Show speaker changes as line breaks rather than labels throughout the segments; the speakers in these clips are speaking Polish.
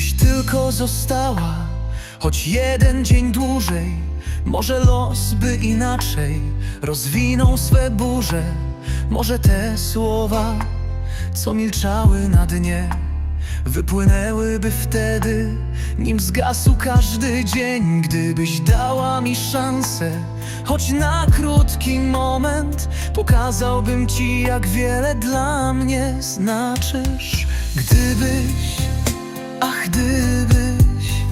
Gdybyś tylko została, choć jeden dzień dłużej, może los by inaczej rozwinął swe burze. Może te słowa, co milczały na dnie, wypłynęłyby wtedy, nim zgasł każdy dzień. Gdybyś dała mi szansę, choć na krótki moment, pokazałbym ci, jak wiele dla mnie znaczysz. Gdybyś Ach, gdybyś,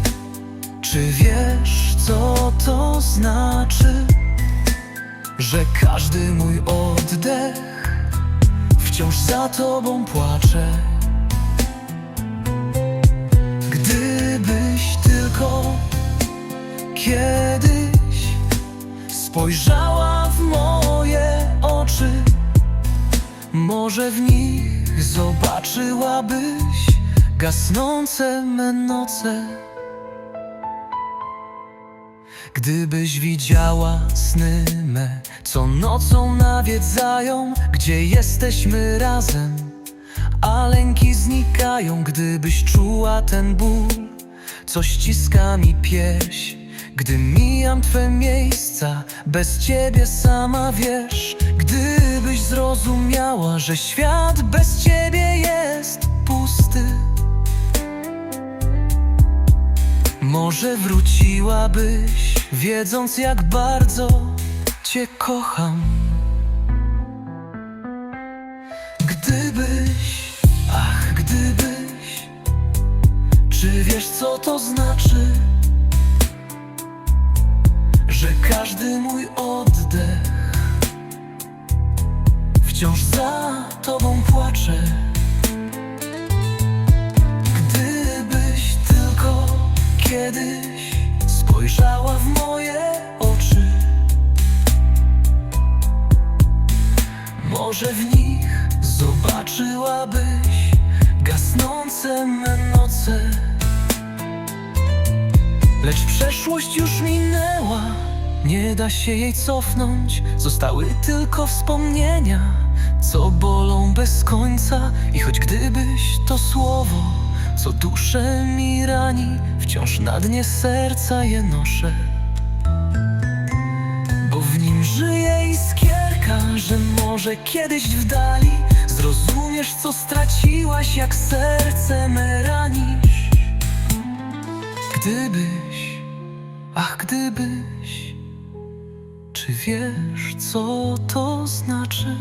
czy wiesz, co to znaczy, że każdy mój oddech wciąż za tobą płacze? Gdybyś tylko kiedyś spojrzała w moje oczy, może w nich zobaczyłabyś gasnące me noce. Gdybyś widziała sny me, co nocą nawiedzają, gdzie jesteśmy razem, a lęki znikają, gdybyś czuła ten ból, co ściska mi pierś. Gdy mijam Twe miejsca, bez Ciebie sama wiesz Gdybyś zrozumiała, że świat bez Ciebie jest Może wróciłabyś, wiedząc jak bardzo Cię kocham Gdybyś, ach gdybyś Czy wiesz co to znaczy? że każdy mój oddech wciąż za tobą płacze. Kiedyś spojrzała w moje oczy, może w nich zobaczyłabyś gasnące noce. Lecz przeszłość już minęła, nie da się jej cofnąć. Zostały tylko wspomnienia, co bolą bez końca. I choć gdybyś to słowo, co duszę mi rani, wciąż na dnie serca je noszę. Bo w nim żyje iskierka, że może kiedyś w dali zrozumiesz, co straciłaś, jak serce me ranisz. Gdybyś, ach gdybyś, czy wiesz co to znaczy,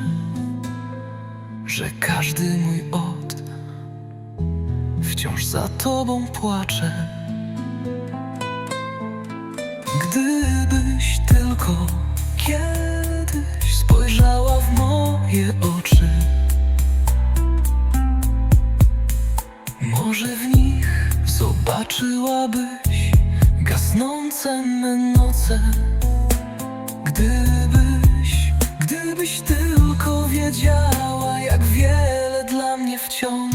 że każdy mój oddech wciąż za tobą płaczę. Gdybyś tylko kiedyś spojrzała w moje oczy, może w nich zobaczyłabyś gasnące noce. Gdybyś, gdybyś tylko wiedziała, jak wiele dla mnie wciąż.